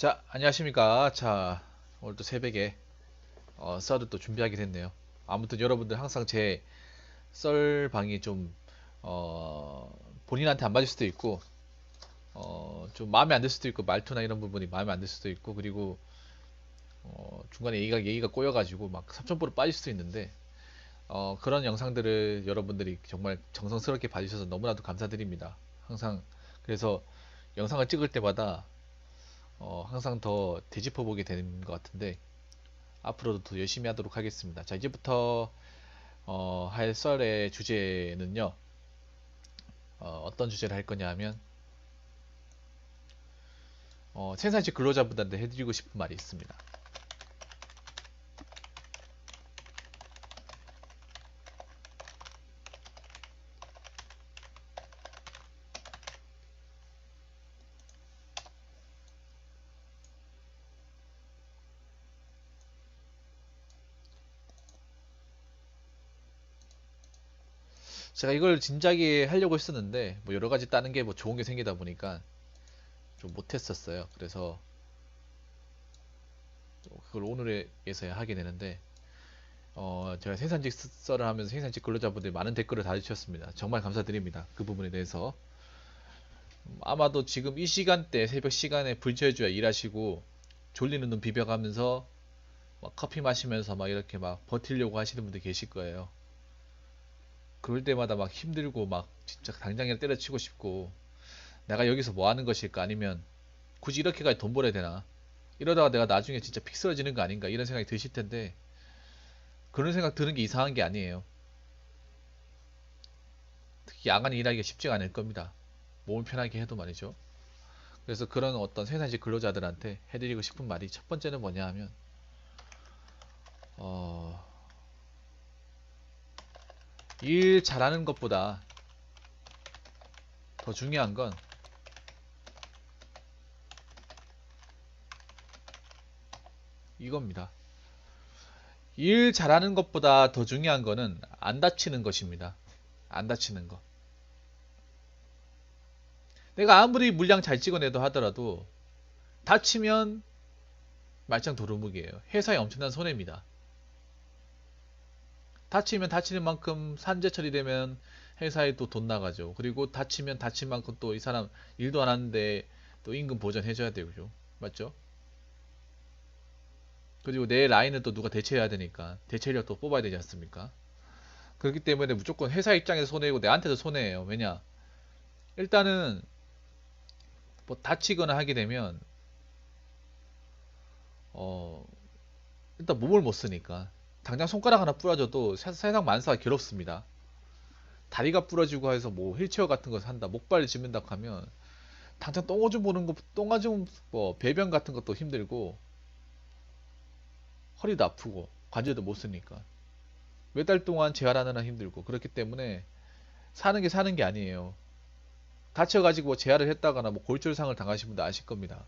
자, 안녕하십니까. 자, 오늘도 새벽에 어, 썰을 또 준비하게 됐네요. 아무튼 여러분들 항상 제 썰 방이 좀 어, 본인한테 안 맞을 수도 있고 어, 좀 마음에 안 들 수도 있고 말투나 이런 부분이 마음에 안 들 수도 있고 그리고 어, 중간에 얘기가 얘기가 꼬여가지고 막 삼천포로 빠질 수도 있는데 어, 그런 영상들을 여러분들이 정말 정성스럽게 봐주셔서 너무나도 감사드립니다. 항상 그래서 영상을 찍을 때마다 어, 항상 더 되짚어 보게 되는 것 같은데 앞으로도 더 열심히 하도록 하겠습니다. 자, 이제부터 어, 할 썰의 주제는요. 어, 떤 주제를 할 거냐 하면 어, 생산직 근로자분들한테 해드리고 싶은 말이 있습니다. 제가 이걸 진작에 하려고 했었는데 뭐 여러 가지 따는 게뭐 좋은 게 생기다 보니까 좀 못했었어요. 그래서 그걸 오늘에서야 하게 되는데 어 제가 생산직 썰을 하면서 생산직 근로자분들이 많은 댓글을 달아주셨습니다. 정말 감사드립니다. 그 부분에 대해서 음, 아마도 지금 이 시간대 새벽 시간에 불철주야 일하시고 졸리는 눈 비벼가면서 막 커피 마시면서 막 이렇게 막 버티려고 하시는 분들 계실 거예요. 그럴 때마다 막 힘들고 막 진짜 당장에 때려치고 싶고 내가 여기서 뭐 하는 것일까? 아니면 굳이 이렇게까지 돈 벌어야 되나? 이러다가 내가 나중에 진짜 픽 쓰러지는 거 아닌가? 이런 생각이 드실 텐데 그런 생각 드는 게 이상한 게 아니에요. 특히 야간 일하기가 쉽지가 않을 겁니다. 몸을 편하게 해도 말이죠. 그래서 그런 어떤 생산직 근로자들한테 해드리고 싶은 말이 첫 번째는 뭐냐 하면 어... 일 잘하는 것보다 더 중요한 건 이겁니다. 일 잘하는 것보다 더 중요한 거는 안 다치는 것입니다. 안 다치는 거. 내가 아무리 물량 잘 찍어내도 하더라도 다치면 말짱 도루묵이에요. 회사에 엄청난 손해입니다. 다치면 다치는 만큼 산재 처리되면 회사에 또 돈 나가죠. 그리고 다치면 다친 만큼 또 이 사람 일도 안 하는데 또 임금 보전해줘야 되고요. 맞죠? 그리고 내 라인은 또 누가 대체해야 되니까 대체력 또 뽑아야 되지 않습니까? 그렇기 때문에 무조건 회사 입장에서 손해고 내한테도 손해예요. 왜냐? 일단은 뭐 다치거나 하게 되면 어 일단 몸을 못 쓰니까 당장 손가락 하나 부러져도 세- 세상 만사가 괴롭습니다. 다리가 부러지고 해서 뭐 휠체어 같은 거 산다, 목발을 짚는다 하면 당장 똥오줌 보는 거, 똥오줌 뭐 배변 같은 것도 힘들고 허리도 아프고 관절도 못 쓰니까 몇 달 동안 재활하느라 힘들고 그렇기 때문에 사는 게 사는 게 아니에요. 다쳐가지고 뭐 재활을 했다거나 뭐 골절상을 당하신 분도 아실 겁니다.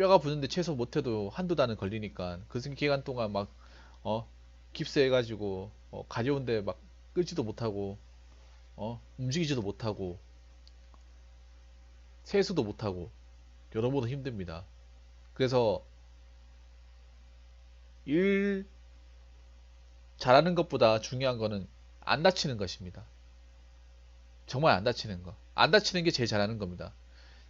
뼈가 부는데 최소 못해도 한두 달은 걸리니까 그 기간 동안 막 어 깁스해가지고 어, 가려운데 막 끌지도 못하고 어 움직이지도 못하고 세수도 못하고 여러모로 힘듭니다. 그래서 일 잘하는 것보다 중요한 거는 안 다치는 것입니다. 정말 안 다치는 거. 안 다치는 게 제일 잘하는 겁니다.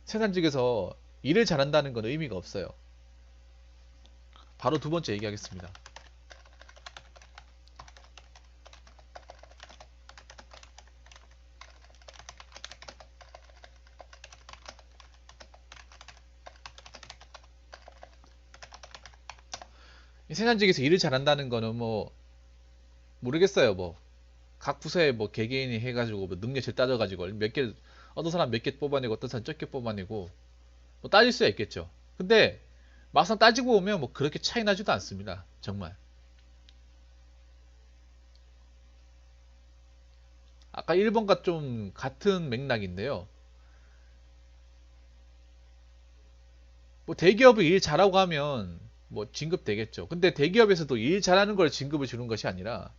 생산직에서 일을 잘한다는 건 의미가 없어요. 바로 두 번째 얘기하겠습니다. 이 생산직에서 일을 잘한다는 거는 뭐 모르겠어요. 뭐 각 부서에 뭐 개개인이 해가지고 뭐 능력치 따져가지고 몇 개 어떤 사람 몇 개 뽑아내고 어떤 사람 적게 뽑아내고 뭐 따질 수야 있겠죠. 근데 막상 따지고 보면 뭐 그렇게 차이 나지도 않습니다. 정말. 아까 1번과 좀 같은 맥락인데요. 뭐 대기업이 일 잘하고 하면 뭐 진급 되겠죠. 근데 대기업에서도 일 잘하는 걸 진급을 주는 것이 아니라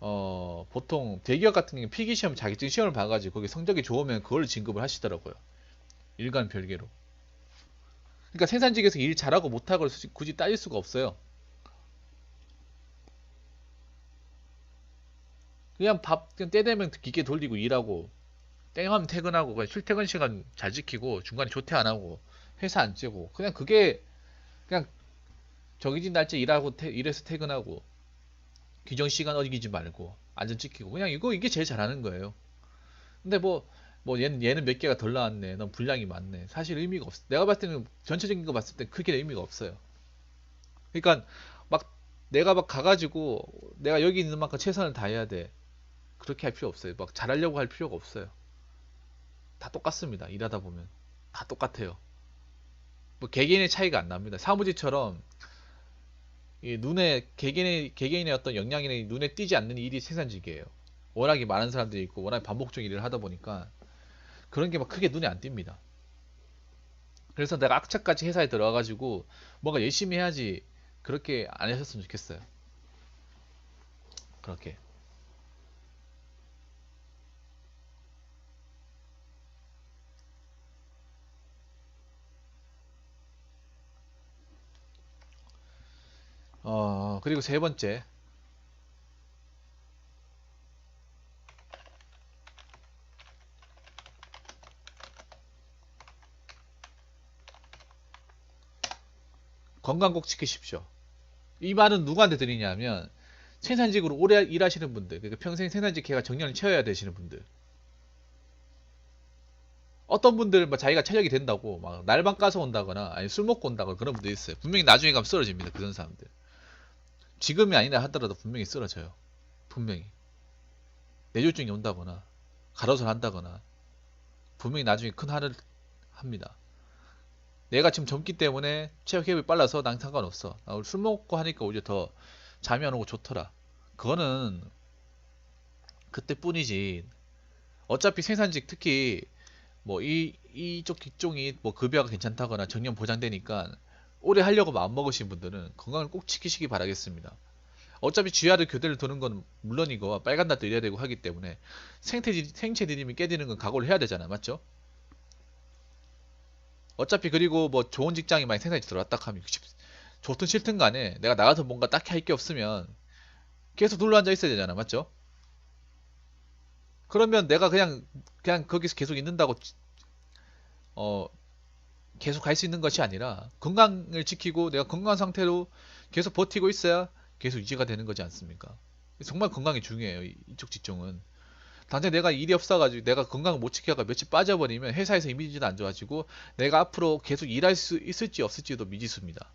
어 보통 대기업 같은 경우는 필기 시험 자격증 시험을 봐가지고 거기 성적이 좋으면 그걸 진급을 하시더라고요. 일과는 별개로. 그러니까 생산직에서 일 잘하고 못하고 굳이 따질 수가 없어요. 그냥 밥 그냥 때 되면 기계 돌리고 일하고 땡하면 퇴근하고 그냥 출퇴근 시간 잘 지키고 중간에 조퇴 안 하고 회사 안 째고 그냥 그게 그냥 정해진 날짜 일하고 퇴, 일해서 퇴근하고 규정 시간 어기지 말고 안전 지키고 그냥 이거 이게 제일 잘하는 거예요. 근데 뭐 뭐 얘는 얘는 몇 개가 덜 나왔네. 넌 분량이 많네. 사실 의미가 없어. 내가 봤을 때는 전체적인 거 봤을 때 크게 의미가 없어요. 그러니까 막 내가 막 가가지고 내가 여기 있는 만큼 최선을 다해야 돼. 그렇게 할 필요 없어요. 막 잘하려고 할 필요가 없어요. 다 똑같습니다. 일하다 보면 다 똑같아요. 뭐 개개인의 차이가 안 납니다. 사무직처럼 이 눈에 개개인의 개개인의 어떤 역량이 눈에 띄지 않는 일이 생산직이에요. 워낙에 많은 사람들이 있고 워낙 반복적 일을 하다 보니까 그런 게 막 크게 눈에 안 띕니다. 그래서 내가 악착같이 회사에 들어와가지고 뭔가 열심히 해야지 그렇게 안 하셨으면 좋겠어요. 그렇게. 어, 그리고 세 번째. 건강 꼭 지키십시오. 이 말은 누구한테 드리냐면 생산직으로 오래 일하시는 분들, 그러니까 평생 생산직 해가 정년을 채워야 되시는 분들. 어떤 분들 뭐 자기가 체력이 된다고 막 날방 까서 온다거나 아니 술 먹고 온다거나 그런 분들 있어요. 분명히 나중에 가면 쓰러집니다. 그런 사람들. 지금이 아니라 하더라도 분명히 쓰러져요. 분명히. 뇌졸중이 온다거나 가로수를 한다거나 분명히 나중에 큰 한을 합니다. 내가 지금 젊기 때문에 체력 회복이 빨라서 난 상관없어. 나 오늘 술 먹고 하니까 오히려 더 잠이 안 오고 좋더라. 그거는 그때뿐이지. 어차피 생산직 특히 뭐 이 이쪽 기종이 뭐 급여가 괜찮다거나 정년 보장되니까 오래 하려고 마음 먹으신 분들은 건강을 꼭 지키시기 바라겠습니다. 어차피 GR을 교대를 두는 건 물론이고 빨간 날도 일해야 되고 하기 때문에 생태 생체 디딤이 깨지는 건 각오를 해야 되잖아, 맞죠? 어차피 그리고 뭐 좋은 직장이 많이 생산이 들어왔다 하면 좋든 싫든 간에 내가 나가서 뭔가 딱히 할 게 없으면 계속 눌러 앉아 있어야 되잖아, 맞죠? 그러면 내가 그냥 그냥 거기서 계속 있는다고 어 계속 갈 수 있는 것이 아니라 건강을 지키고 내가 건강한 상태로 계속 버티고 있어야 계속 유지가 되는 거지 않습니까? 정말 건강이 중요해요. 이쪽 직종은. 당장 내가 일이 없어가지고 내가 건강을 못 지켜가 며칠 빠져버리면 회사에서 이미지도 안 좋아지고 내가 앞으로 계속 일할 수 있을지 없을지도 미지수입니다.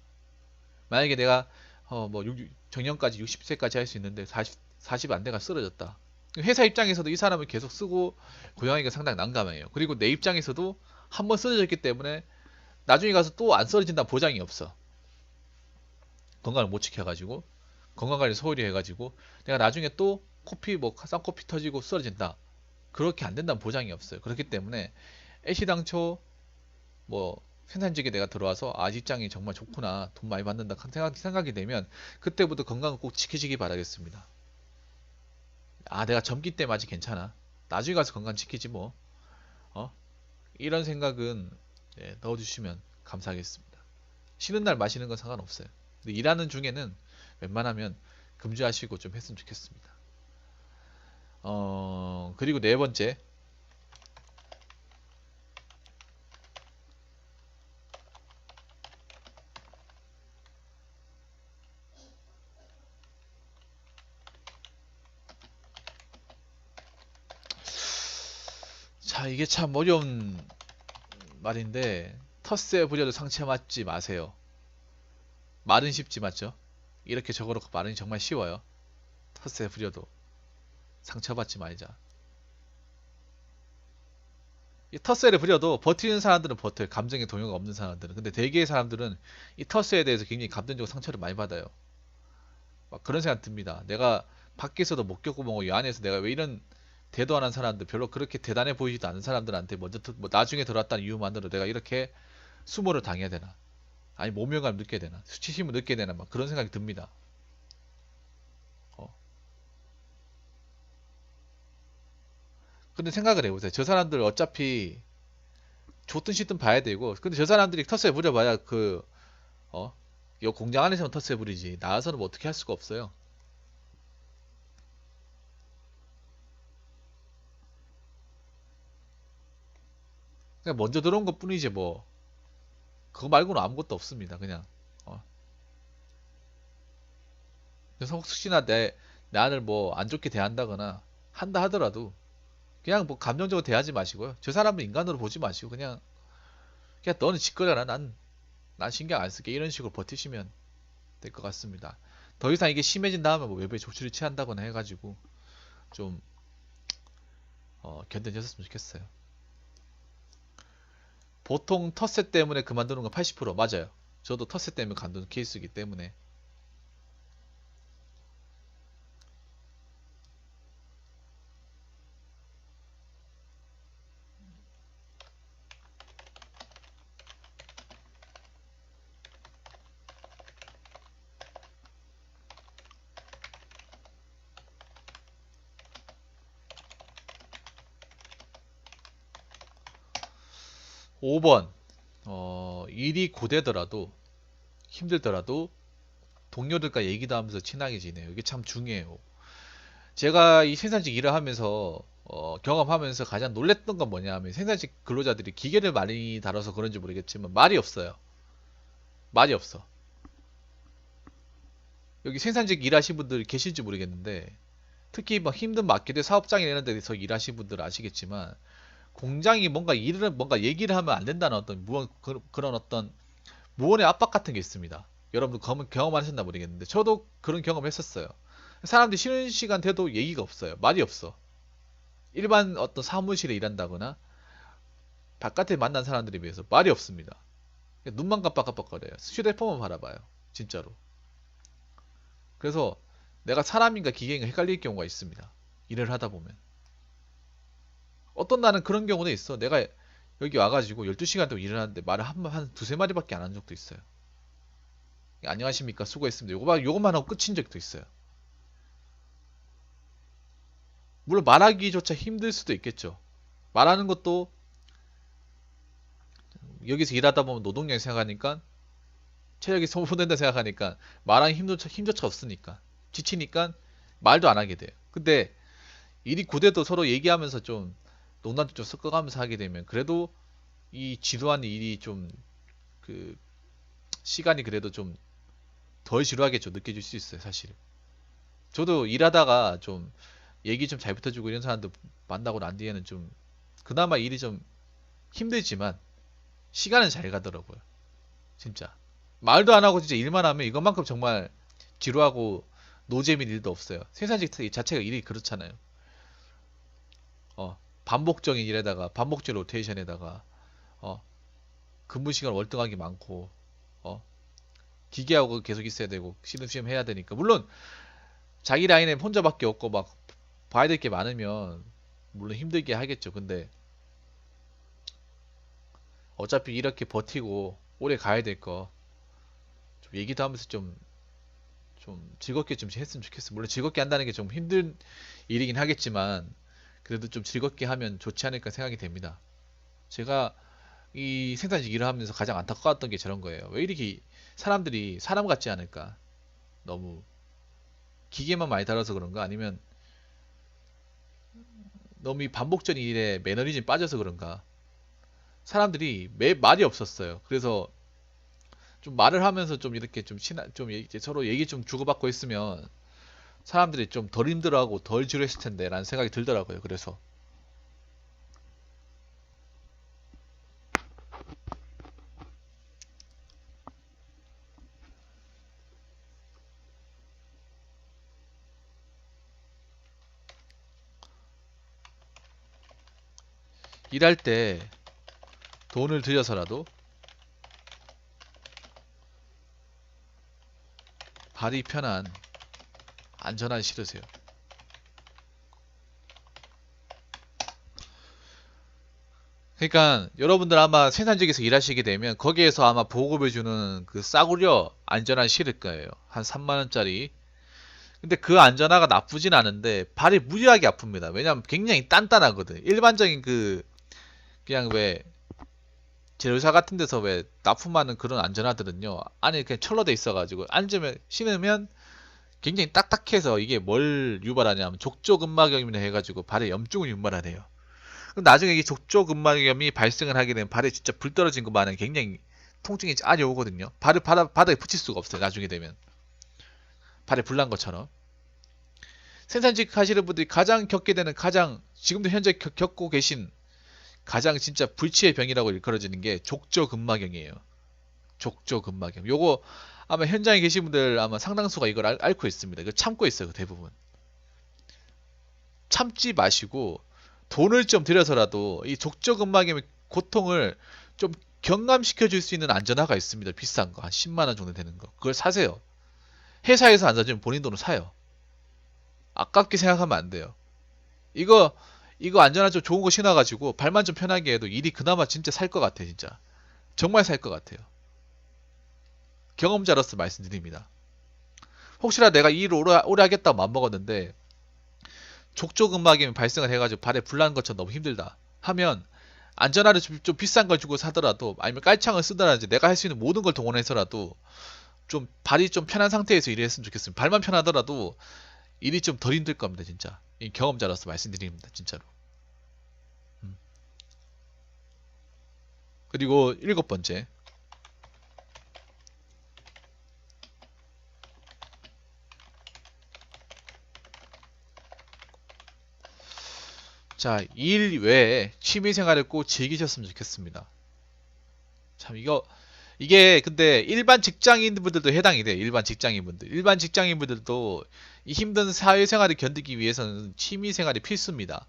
만약에 내가 어 뭐 정년까지 60세까지 할 수 있는데 40 40 안 돼가 쓰러졌다. 회사 입장에서도 이 사람을 계속 쓰고 고용하기가 상당히 난감해요. 그리고 내 입장에서도 한 번 쓰러졌기 때문에 나중에 가서 또 안 쓰러진다 보장이 없어. 건강을 못 지켜가지고 건강관리 소홀히 해가지고 내가 나중에 또 코피 뭐 쌍코피 터지고 쓰러진다. 그렇게 안 된다는 보장이 없어요. 그렇기 때문에 애시 당초 뭐 생산직에 내가 들어와서 아 직장이 정말 좋구나 돈 많이 받는다 생각, 생각이 되면 그때부터 건강을 꼭 지키시기 바라겠습니다. 아 내가 젊기 때문에 아직 괜찮아. 나중에 가서 건강 지키지 뭐. 어? 이런 생각은 예, 넣어주시면 감사하겠습니다. 쉬는 날 마시는 건 상관없어요. 일하는 중에는 웬만하면 금지하시고 좀 했으면 좋겠습니다. 어, 그리고 네 번째. 자, 이게 참 어려운 말인데, 텃세 부려도 상처 맞지 마세요. 말은 쉽지 맞죠? 이렇게 적어놓고 말은 정말 쉬워요. 텃세 부려도. 상처받지 말자. 이 텃세를 부려도 버티는 사람들은 버텨요. 감정의 동요가 없는 사람들은. 근데 대개의 사람들은 이 텃세에 대해서 굉장히 감정적으로 상처를 많이 받아요. 막 그런 생각 듭니다. 내가 밖에서도 못 겪어보고 이 안에서 내가 왜 이런 대도 안 한 사람들 별로 그렇게 대단해 보이지도 않은 사람들한테 먼저 뭐 나중에 들어왔다는 이유만으로 내가 이렇게 수모를 당해야 되나 아니 모멸감을 느껴야 되나 수치심을 느껴야 되나 막 그런 생각이 듭니다. 근데 생각을 해보세요. 저 사람들 어차피 좋든 싫든 봐야 되고 근데 저 사람들이 텃세 부려봐야 그 어? 요 공장 안에서는 텃세 부리지 나와서는 뭐 어떻게 할 수가 없어요 그냥 먼저 들어온 것 뿐이지 뭐 그거 말고는 아무것도 없습니다 그냥 어. 그래서 혹시나 내 나를 뭐안 좋게 대한다거나 한다 하더라도 그냥 뭐 감정적으로 대하지 마시고요. 저 사람은 인간으로 보지 마시고 그냥 그냥 너는 짓거려라. 난, 난 신경 안 쓸게. 이런 식으로 버티시면 될 것 같습니다. 더 이상 이게 심해진 다음에 뭐 외부에 조치를 취한다거나 해가지고 좀 어, 견뎌졌으면 좋겠어요. 보통 텃세 때문에 그만두는 건 80% 맞아요. 저도 텃세 때문에 간두는 케이스이기 때문에 5번 어, 일이 고되더라도 힘들더라도 동료들과 얘기도 하면서 친하게 지내요. 이게 참 중요해요. 제가 이 생산직 일을 하면서 어, 경험하면서 가장 놀랬던 건 뭐냐면 생산직 근로자들이 기계를 많이 다뤄서 그런지 모르겠지만 말이 없어요. 말이 없어. 여기 생산직 일하신 분들 계실지 모르겠는데 특히 뭐 힘든 마케트 사업장이나 이런 데서 일하신 분들 아시겠지만 공장이 뭔가 일을 뭔가 얘기를 하면 안 된다는 어떤 무언 그- 그런 어떤 무언의 압박 같은 게 있습니다. 여러분도 경험 경험하셨나 모르겠는데 저도 그런 경험을 했었어요. 사람들이 쉬는 시간 돼도 얘기가 없어요. 말이 없어. 일반 어떤 사무실에 일한다거나 바깥에 만난 사람들에 비해서 말이 없습니다. 눈만 깜빡깜빡거려요. 휴대폰만 바라봐요. 진짜로. 그래서 내가 사람인가 기계인가 헷갈릴 경우가 있습니다. 일을 하다 보면. 어떤 날은 그런 경우도 있어. 내가 여기 와가지고 12시간 동안 일을 하는데 말을 한, 한 두세 마디밖에 안 한 적도 있어요. 안녕하십니까. 수고했습니다. 요거만, 요것만 하고 끝인 적도 있어요. 물론 말하기조차 힘들 수도 있겠죠. 말하는 것도 여기서 일하다 보면 노동력이 생각하니까 체력이 소모된다 생각하니까 말하기 힘조차, 힘조차 없으니까 지치니까 말도 안 하게 돼요. 근데 일이 고돼도 서로 얘기하면서 좀 농담도 좀 섞어가면서 하게 되면 그래도 이 지루한 일이 좀 그 시간이 그래도 좀 덜 지루하겠죠. 느껴질 수 있어요 사실 저도 일하다가 좀 얘기 좀 잘 붙어주고 이런 사람들 만나고 난 뒤에는 좀 그나마 일이 좀 힘들지만 시간은 잘 가더라고요. 진짜. 말도 안 하고 진짜 일만 하면 이것만큼 정말 지루하고 노잼인 일도 없어요. 생산직 자체가 일이 그렇잖아요. 어 반복적인 일에다가 반복적 로테이션에다가 어 근무 시간 월등하게 많고 어 기계하고 계속 있어야 되고 시름시름 해야 되니까. 물론 자기 라인에 혼자밖에 없고 막 봐야 될 게 많으면 물론 힘들게 하겠죠. 근데 어차피 이렇게 버티고 오래 가야 될 거 좀 얘기도 하면서 좀좀 즐겁게 좀 했으면 좋겠어. 물론 즐겁게 한다는 게 좀 힘든 일이긴 하겠지만 그래도 좀 즐겁게 하면 좋지 않을까 생각이 됩니다. 제가 이 생산직 일을 하면서 가장 안타까웠던 게 저런 거예요. 왜 이렇게 사람들이 사람 같지 않을까? 너무 기계만 많이 다뤄서 그런가? 아니면 너무 이 반복적인 일에 매너리즘이 빠져서 그런가? 사람들이 매 말이 없었어요. 그래서 좀 말을 하면서 좀 이렇게 좀 친하, 좀 얘기- 서로 얘기 좀 주고받고 했으면 사람들이 좀 덜 힘들어하고 덜 지루했을 텐데 라는 생각이 들더라고요. 그래서 일할 때 돈을 들여서라도 발이 편한 안전한 실으세요. 그러니까 여러분들 아마 생산직에서 일하시게 되면 거기에서 아마 보급을 주는 그 싸구려 안전한 실을 거예요. 한 3만 원짜리. 근데 그 안전화가 나쁘진 않은데 발이 무지하게 아픕니다. 왜냐면 굉장히 단단하거든. 일반적인 그 그냥 왜 제조사 같은 데서 왜 납품하는 그런 안전화들은요 안에 그냥 철로돼 있어가지고 앉으면 신으면 굉장히 딱딱해서 이게 뭘 유발하냐면 족저근막염이나 해가지고 발에 염증을 유발하네요. 나중에 이 족저근막염이 발생을 하게 되면 발에 진짜 불 떨어진 것 마냥 굉장히 통증이 아주 오거든요. 발을 바다, 바닥에 붙일 수가 없어요. 나중에 되면 발에 불 난 것처럼. 생산직 하시는 분들이 가장 겪게 되는 가장 지금도 현재 겪- 겪고 계신 가장 진짜 불치의 병이라고 일컬어지는 게 족저근막염이에요. 족저근막염. 요거 아마 현장에 계신 분들 아마 상당수가 이걸 알, 앓고 있습니다. 이거 참고 있어요, 그 대부분. 참지 마시고 돈을 좀 들여서라도 이 족저근막염의 고통을 좀 경감시켜 줄 수 있는 안전화가 있습니다. 비싼 거. 한 10만 원 정도 되는 거. 그걸 사세요. 회사에서 안 사주면 본인 돈으로 사요. 아깝게 생각하면 안 돼요. 이거 이거 안전한 좀 좋은 거 신어가지고 발만 좀 편하게 해도 일이 그나마 진짜 살 것 같아 진짜 정말 살 것 같아요 경험자로서 말씀드립니다. 혹시나 내가 이 일을 오래, 오래 하겠다고 맘먹었는데 족저근막염이 발생을 해가지고 발에 불난 것처럼 너무 힘들다 하면 안전화를 좀, 좀 비싼 걸 주고 사더라도 아니면 깔창을 쓰더라도 내가 할 수 있는 모든 걸 동원해서라도 좀 발이 좀 편한 상태에서 일을 했으면 좋겠습니다. 발만 편하더라도 일이 좀 덜 힘들 겁니다 진짜. 이 경험자로서 말씀드립니다 진짜로. 음. 그리고 일곱 번째 자, 일 외에 취미 생활을 꼭 즐기셨으면 좋겠습니다. 참 이거 이게 근데 일반 직장인분들도 해당이 돼요. 일반 직장인분들. 일반 직장인분들도 이 힘든 사회생활을 견디기 위해서는 취미 생활이 필수입니다.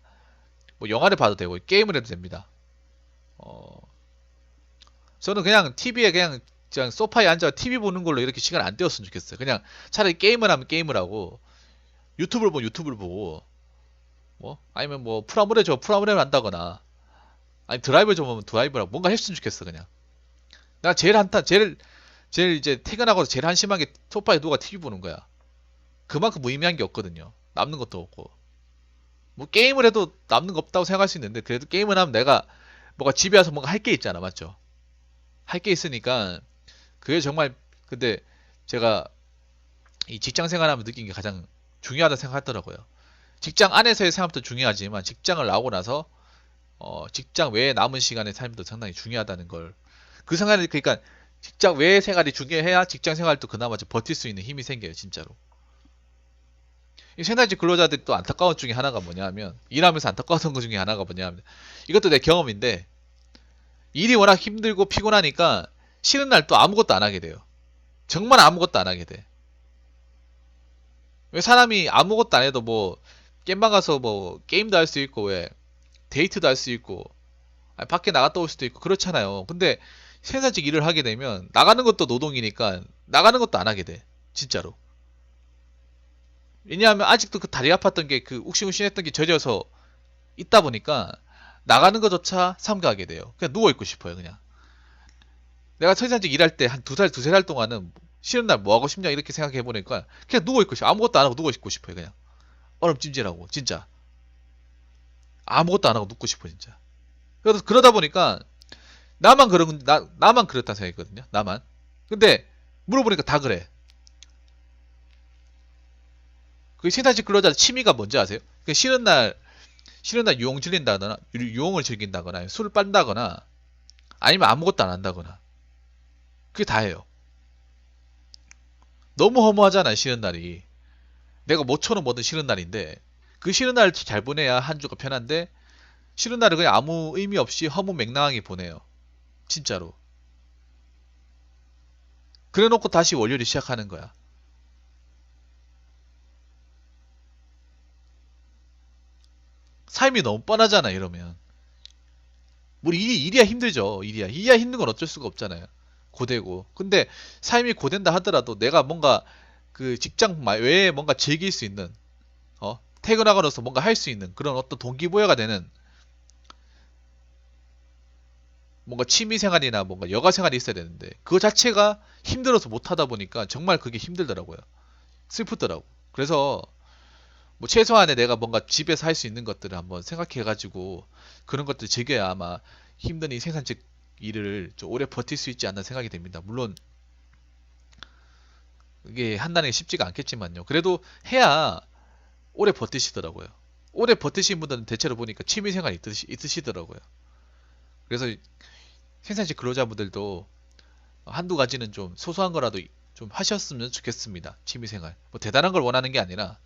뭐 영화를 봐도 되고 게임을 해도 됩니다. 어, 저는 그냥 TV에 그냥 그냥 소파에 앉아 TV 보는 걸로 이렇게 시간 안 때웠으면 좋겠어요. 그냥 차라리 게임을 하면 게임을 하고 유튜브를 보면 유튜브를 보고 뭐 아니면 뭐 프라모레 저 프라모레를 한다거나 아니 드라이브 좀 보면 드라이브라고 뭔가 했으면 좋겠어 그냥. 나 제일 한타 제일 제일 이제 퇴근하고 제일 한심하게 소파에 누가 TV 보는 거야. 그만큼 무의미한 게 없거든요. 남는 것도 없고. 뭐 게임을 해도 남는 거 없다고 생각할 수 있는데 그래도 게임을 하면 내가 뭔가 집에 와서 뭔가 할 게 있잖아. 맞죠? 할 게 있으니까 그게 정말 근데 제가 이 직장 생활하면 느낀 게 가장 중요하다 생각하더라고요. 직장 안에서의 삶도 중요하지만 직장을 나오고 나서 어, 직장 외에 남은 시간의 삶도 상당히 중요하다는 걸. 그 생활이 그러니까 직장 외의 생활이 중요해야 직장 생활도 그나마 좀 버틸 수 있는 힘이 생겨요 진짜로. 이 생산직 근로자들이 또 안타까운 중에 하나가 뭐냐면 일하면서 안타까웠던 것 중에 하나가 뭐냐면 이것도 내 경험인데 일이 워낙 힘들고 피곤하니까 쉬는 날 또 아무것도 안 하게 돼요. 정말 아무것도 안 하게 돼. 왜 사람이 아무것도 안 해도 뭐 게임방 가서 뭐 게임도 할 수 있고 왜 데이트도 할 수 있고 아니, 밖에 나갔다 올 수도 있고 그렇잖아요. 근데 생산직 일을 하게 되면 나가는 것도 노동이니까 나가는 것도 안 하게 돼. 진짜로. 왜냐하면 아직도 그 다리 아팠던 게 그 욱신욱신했던 게 젖어서 있다 보니까 나가는 것조차 삼가하게 돼요. 그냥 누워 있고 싶어요, 그냥. 내가 생산직 일할 때 한 두 살, 두세 달 동안은 쉬는 날 뭐 하고 싶냐 이렇게 생각해 보니까 그냥 누워 있고 싶어. 아무것도 안 하고 누워 있고 싶어요, 그냥. 얼음찜질하고 진짜. 아무것도 안 하고 눕고 싶어 진짜. 그래서 그러다 보니까 나만 그런 나 나만 그렇다 생각했거든요 나만. 근데 물어보니까 다 그래. 그 생산직 근로자 취미가 뭔지 아세요? 그 쉬는 날 쉬는 날 유흥 즐긴다거나 유- 유흥을 즐긴다거나 술을 빤다거나 아니면 아무것도 안 한다거나. 그게 다예요. 너무 허무하잖아 쉬는 날이 내가 뭐처럼 뭐든 쉬는 날인데 그 쉬는 날을 잘 보내야 한 주가 편한데 쉬는 날을 그냥 아무 의미 없이 허무 맹랑하게 보내요. 진짜로. 그래 놓고 다시 월요일이 시작하는 거야. 삶이 너무 뻔하잖아 이러면. 뭐 일이 일이야 힘들죠. 일이야. 일이야 힘든 건 어쩔 수가 없잖아요. 고되고. 근데 삶이 고된다 하더라도 내가 뭔가 그 직장 마- 외에 뭔가 즐길 수 있는 어 퇴근하고 나서 뭔가 할 수 있는 그런 어떤 동기부여가 되는 뭔가 취미 생활이나 뭔가 여가 생활이 있어야 되는데 그거 자체가 힘들어서 못 하다 보니까 정말 그게 힘들더라고요 슬프더라고 그래서 뭐 최소한의 내가 뭔가 집에서 할 수 있는 것들을 한번 생각해 가지고 그런 것들 즐겨야 아마 힘든 이 생산직 일을 좀 오래 버틸 수 있지 않나 생각이 됩니다. 물론 이게 한다는 게 쉽지가 않겠지만요. 그래도 해야 오래 버티시더라고요. 오래 버티신 분들은 대체로 보니까 취미생활 있으시, 있으시더라고요. 그래서 생산직 근로자분들도 한두 가지는 좀 소소한 거라도 좀 하셨으면 좋겠습니다. 취미생활. 뭐 대단한 걸 원하는 게 아니라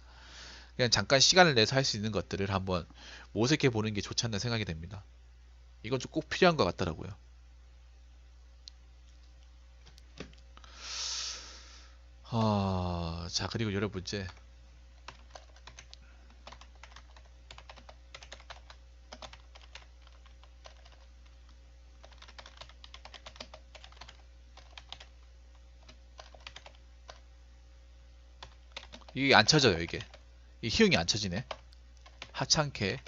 그냥 잠깐 시간을 내서 할 수 있는 것들을 한번 모색해 보는 게 좋지 않나 생각이 됩니다. 이건 좀 꼭 필요한 것 같더라고요. 아, 자, 그리고 번째. 이게 안 쳐져요, 이게. 이 희응이 안 쳐지네. 하찮게.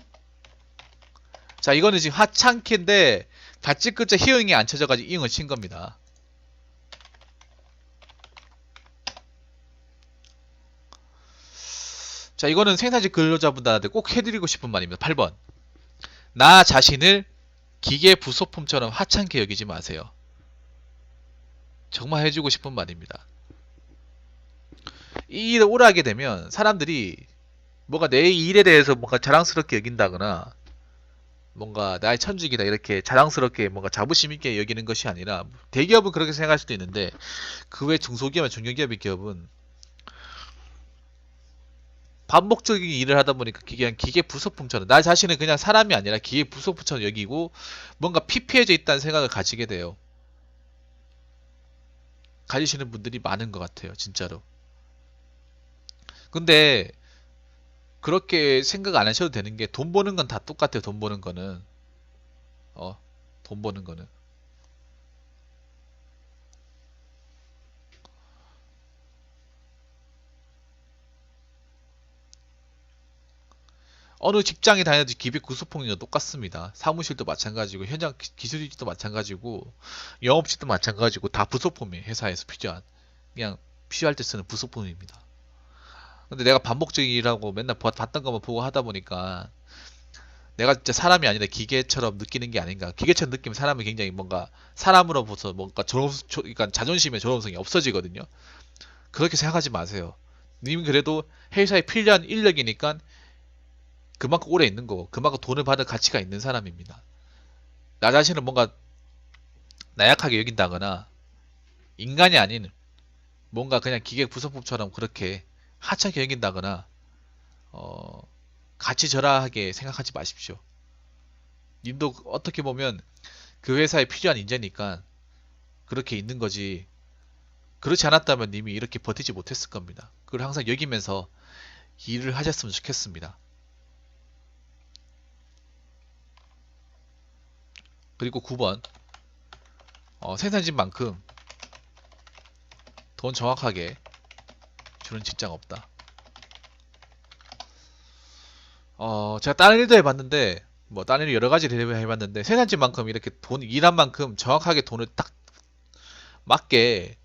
자, 이거는 지금 하찮게인데, 다찌 끝자 희응이 안 쳐져가지고 이응을 친 겁니다. 자, 이거는 생산직 근로자분들한테 꼭 해드리고 싶은 말입니다. 8번. 나 자신을 기계 부속품처럼 하찮게 여기지 마세요. 정말 해주고 싶은 말입니다. 이 일을 오래 하게 되면 사람들이 뭔가 내 일에 대해서 뭔가 자랑스럽게 여긴다거나 뭔가 나의 천직이다 이렇게 자랑스럽게 뭔가 자부심 있게 여기는 것이 아니라 대기업은 그렇게 생각할 수도 있는데 그 외 중소기업이나 중견기업의 기업은 반복적인 일을 하다 보니까 그냥 기계 부속품처럼 나 자신은 그냥 사람이 아니라 기계 부속품처럼 여기고 뭔가 피폐해져 있다는 생각을 가지게 돼요. 가지시는 분들이 많은 것 같아요, 진짜로. 근데 그렇게 생각 안 하셔도 되는 게 돈 버는 건 다 똑같아요. 돈 버는 거는 어, 돈 버는 거는 어느 직장에 다녀도 기획 구소폭력은 똑같습니다. 사무실도 마찬가지고 현장 기- 기술직도 마찬가지고 영업직도 마찬가지고 다 부속품이에요. 회사에서 필요한 그냥 필요할 때 쓰는 부속품입니다. 근데 내가 반복적인 일하고 맨날 봐- 봤던 것만 보고 하다 보니까 내가 진짜 사람이 아니라 기계처럼 느끼는 게 아닌가. 기계처럼 느끼면 사람이 굉장히 뭔가 사람으로부터 뭔가 조- 그러니까 자존심의 존엄성이 없어지거든요. 그렇게 생각하지 마세요. 님 그래도 회사에 필요한 인력이니까 그만큼 오래 있는 거고 그만큼 돈을 받을 가치가 있는 사람입니다. 나 자신을 뭔가 나약하게 여긴다거나 인간이 아닌 뭔가 그냥 기계 부속품처럼 그렇게 하찮게 여긴다거나 어, 가치 절하하게 생각하지 마십시오. 님도 어떻게 보면 그 회사에 필요한 인재니까 그렇게 있는 거지. 그렇지 않았다면 님이 이렇게 버티지 못했을 겁니다. 그걸 항상 여기면서 일을 하셨으면 좋겠습니다. 그리고 9번 어, 생산진만큼 돈 정확하게 주는 직장 없다. 어, 제가 다른 일도 해봤는데 뭐 다른 일 여러 가지를 해봤는데 생산진만큼 이렇게 돈 일한 만큼 정확하게 돈을 딱 맞게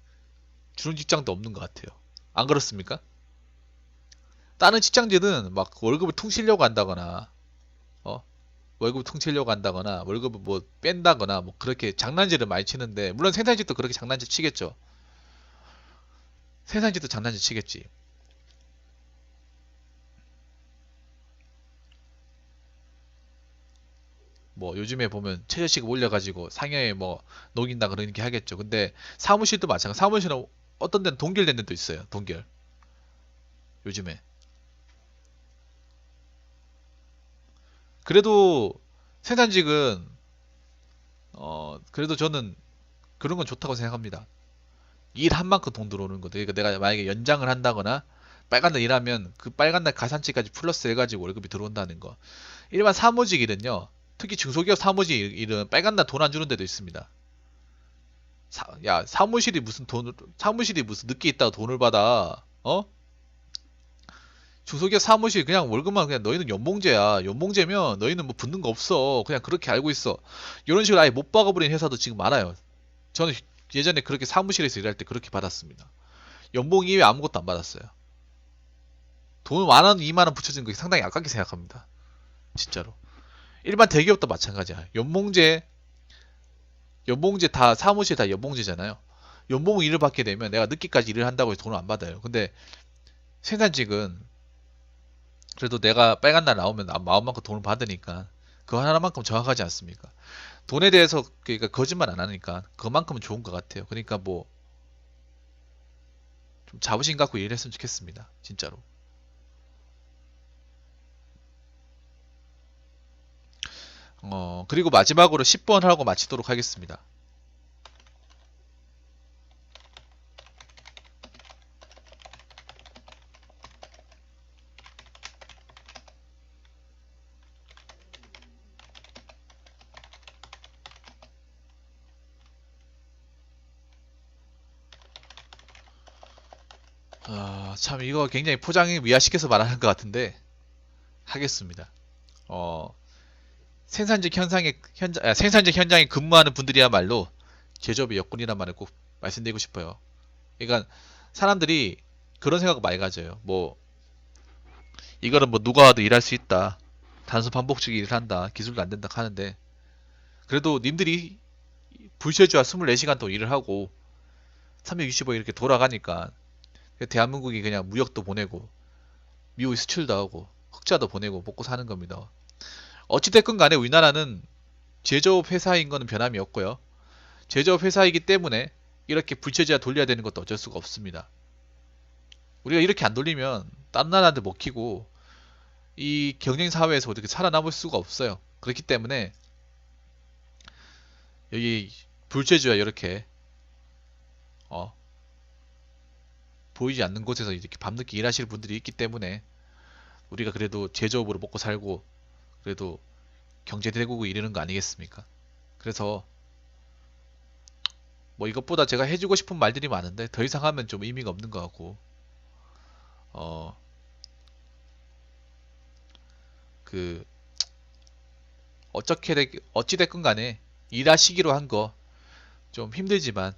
주는 직장도 없는 것 같아요. 안 그렇습니까? 다른 직장들은 막 월급을 퉁치려고 한다거나 어 월급 퉁치려고 한다거나 월급을 뭐 뺀다거나 뭐 그렇게 장난질을 많이 치는데 물론 생산직도 그렇게 장난질 치겠죠. 생산직도 장난질 치겠지. 뭐 요즘에 보면 최저시급 올려가지고 상여에 뭐 녹인다 그런 게 하겠죠. 근데 사무실도 마찬가지. 사무실은 어떤 데는 동결된 데도 있어요. 동결. 요즘에. 그래도 생산직은 어 그래도 저는 그런 건 좋다고 생각합니다. 일한 만큼 돈 들어오는 거죠. 그러니까 내가 만약에 연장을 한다거나 빨간 날 일하면 그 빨간 날 가산치까지 플러스 해가지고 월급이 들어온다는 거. 일반 사무직 일은요. 특히 중소기업 사무직 일- 일은 빨간 날 돈 안 주는 데도 있습니다. 사, 야 사무실이 무슨 돈을 사무실이 무슨 늦게 있다가 돈을 받아? 어? 중소기업 사무실 그냥 월급만 그냥 너희는 연봉제야. 연봉제면 너희는 뭐 붙는 거 없어. 그냥 그렇게 알고 있어. 이런 식으로 아예 못 박아버린 회사도 지금 많아요. 저는 예전에 그렇게 사무실에서 일할 때 그렇게 받았습니다. 연봉 이외에 아무것도 안 받았어요. 돈 만 원, 2만 원 붙여준 거 상당히 아깝게 생각합니다. 진짜로. 일반 대기업도 마찬가지야. 연봉제 연봉제 다 사무실 다 연봉제잖아요. 연봉 일을 받게 되면 내가 늦게까지 일을 한다고 해서 돈을 안 받아요. 근데 생산직은 그래도 내가 빨간 날 나오면 나- 마음만큼 돈을 받으니까 그거 하나만큼 정확하지 않습니까? 돈에 대해서 그러니까 거짓말 안 하니까 그만큼은 좋은 것 같아요. 그러니까 뭐 좀 자부심 갖고 일했으면 좋겠습니다. 진짜로. 어, 그리고 마지막으로 10번 하고 마치도록 하겠습니다. 아, 참 이거 굉장히 포장이 미화시켜서 말하는 것 같은데 하겠습니다. 어, 생산직 현상에 현장 아, 생산직 현장에 근무하는 분들이야말로 제조업의 역군이란 말을 꼭 말씀드리고 싶어요. 그러니까 사람들이 그런 생각 많이 가져요. 뭐 이거는 뭐 누가 와도 일할 수 있다. 단순 반복적인 일을 한다. 기술도 안 된다 하는데 그래도 님들이 불쉐주와 24시간 더 일을 하고 365일 이렇게 돌아가니까 대한민국이 그냥 무역도 보내고 미국에 수출도 하고 흑자도 보내고 먹고 사는 겁니다. 어찌됐건 간에 우리나라는 제조업 회사인 거는 변함이 없고요. 제조업 회사이기 때문에 이렇게 불체제화 돌려야 되는 것도 어쩔 수가 없습니다. 우리가 이렇게 안 돌리면 다른 나라한테 먹히고 이 경쟁 사회에서 어떻게 살아남을 수가 없어요. 그렇기 때문에 여기 불체주야 이렇게 어 보이지 않는 곳에서 이렇게 밤늦게 일하시는 분들이 있기 때문에 우리가 그래도 제조업으로 먹고 살고 그래도 경제 대국이 이르는 거 아니겠습니까? 그래서 뭐 이것보다 제가 해주고 싶은 말들이 많은데 더 이상 하면 좀 의미가 없는 것 같고 어 그 어떻게 되, 어찌 됐건 간에 일하시기로 한 거 좀 힘들지만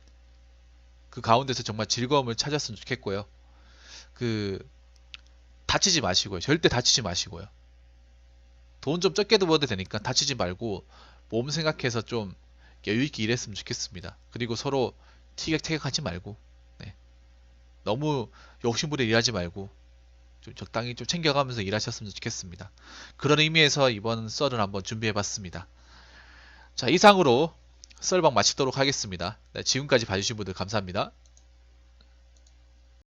그 가운데서 정말 즐거움을 찾았으면 좋겠고요. 그 다치지 마시고요. 절대 다치지 마시고요. 돈 좀 적게도 벌어도 되니까 다치지 말고 몸 생각해서 좀 여유 있게 일했으면 좋겠습니다. 그리고 서로 티격태격하지 말고 네. 너무 욕심부려 일하지 말고 좀 적당히 좀 챙겨가면서 일하셨으면 좋겠습니다. 그런 의미에서 이번 썰을 한번 준비해봤습니다. 자 이상으로 썰방 마치도록 하겠습니다. 네, 지금까지 봐주신 분들 감사합니다.